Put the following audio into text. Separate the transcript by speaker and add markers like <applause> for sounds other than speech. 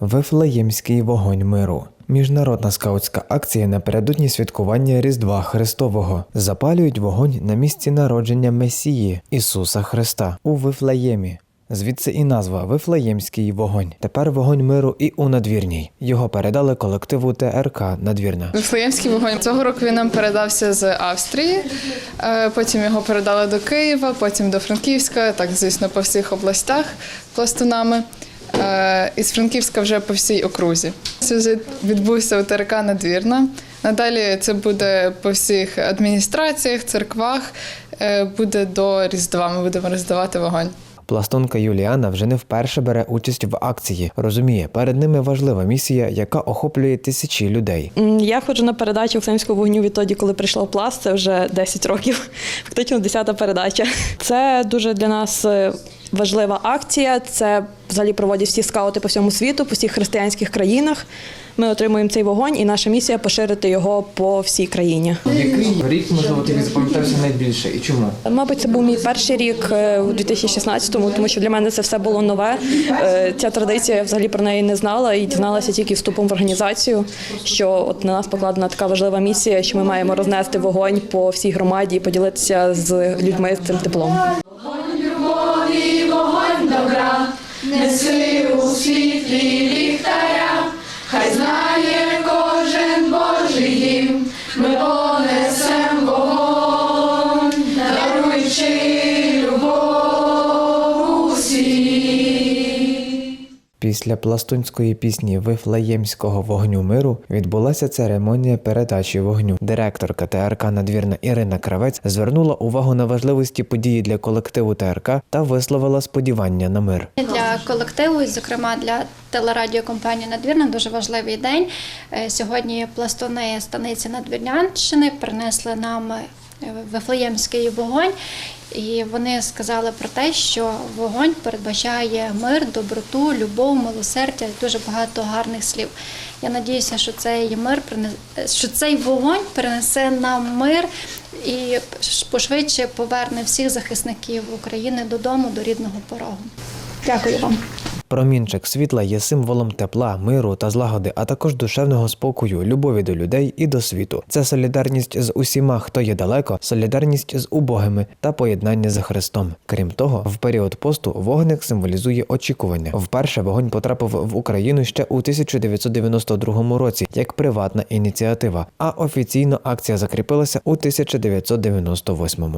Speaker 1: Вифлеємський вогонь миру. Міжнародна скаутська акція напередодні святкування Різдва Христового запалюють вогонь на місці народження Месії Ісуса Христа у Вифлеємі. Звідси і назва Вифлеємський вогонь. Тепер вогонь миру і у надвірній. Його передали колективу ТРК Надвірна.
Speaker 2: Вифлеємський вогонь цього року він нам передався з Австрії. е, Потім його передали до Києва, потім до Франківська, так звісно, по всіх областях пластунами. Е, Із Франківська вже по всій окрузі. Вже відбувся у ТРК Надвірна. Надалі це буде по всіх адміністраціях, церквах. е, Буде до Різдва. Ми будемо роздавати вогонь.
Speaker 1: Пластунка Юліана вже не вперше бере участь в акції. Розуміє, перед ними важлива місія, яка охоплює тисячі людей.
Speaker 3: Я ходжу на передачу Флемського вогню відтоді, коли прийшла пласт, це вже 10 років, <laughs> фактично 10-та передача. Це дуже для нас е, важлива акція. Це взагалі проводять всі скаути по всьому світу, по всіх християнських країнах. Ми отримуємо цей вогонь, і наша місія поширити його по всій країні.
Speaker 1: Який рік можливо тобі запам'ятався найбільше і чому?
Speaker 3: Мабуть, це був мій перший рік е, у 2016-му, тому що для мене це все було нове. Е, Ця традиція я взагалі про неї не знала і дізналася тільки вступом в організацію. Що от на нас покладена така важлива місія, що ми маємо рознести вогонь по всій громаді і поділитися з людьми з цим теплом.
Speaker 4: Любові, вогонь добра, неси у світлі ліхтаря,
Speaker 1: Після пластунської пісні Вифлеємського вогню миру відбулася церемонія передачі вогню. Директорка ТРК Надвірна Ірина Кравець звернула увагу на важливості події для колективу ТРК та висловила сподівання на мир.
Speaker 5: Для колективу, і, зокрема для телерадіокомпанії Надвірна, дуже важливий день. Е, Сьогодні пластуни станиці Надвірнянщини принесли нам Вифлеємський вогонь. І вони сказали про те, що вогонь передбачає мир, доброту, любов, милосердя дуже багато гарних слів. Я надіюся, що цей мир що цей вогонь принесе нам мир і пошвидше поверне всіх захисників України додому, до рідного порогу. Дякую вам.
Speaker 1: Промінчик світла є символом тепла, миру та злагоди, а також душевного спокою, любові до людей і до світу. Це солідарність з усіма, хто є далеко, солідарність з убогими та поєднання з Христом. Крім того, в період посту вогник символізує очікування. Вперше вогонь потрапив в Україну ще у 1992 році як приватна ініціатива, а офіційно акція закріпилася у 1998.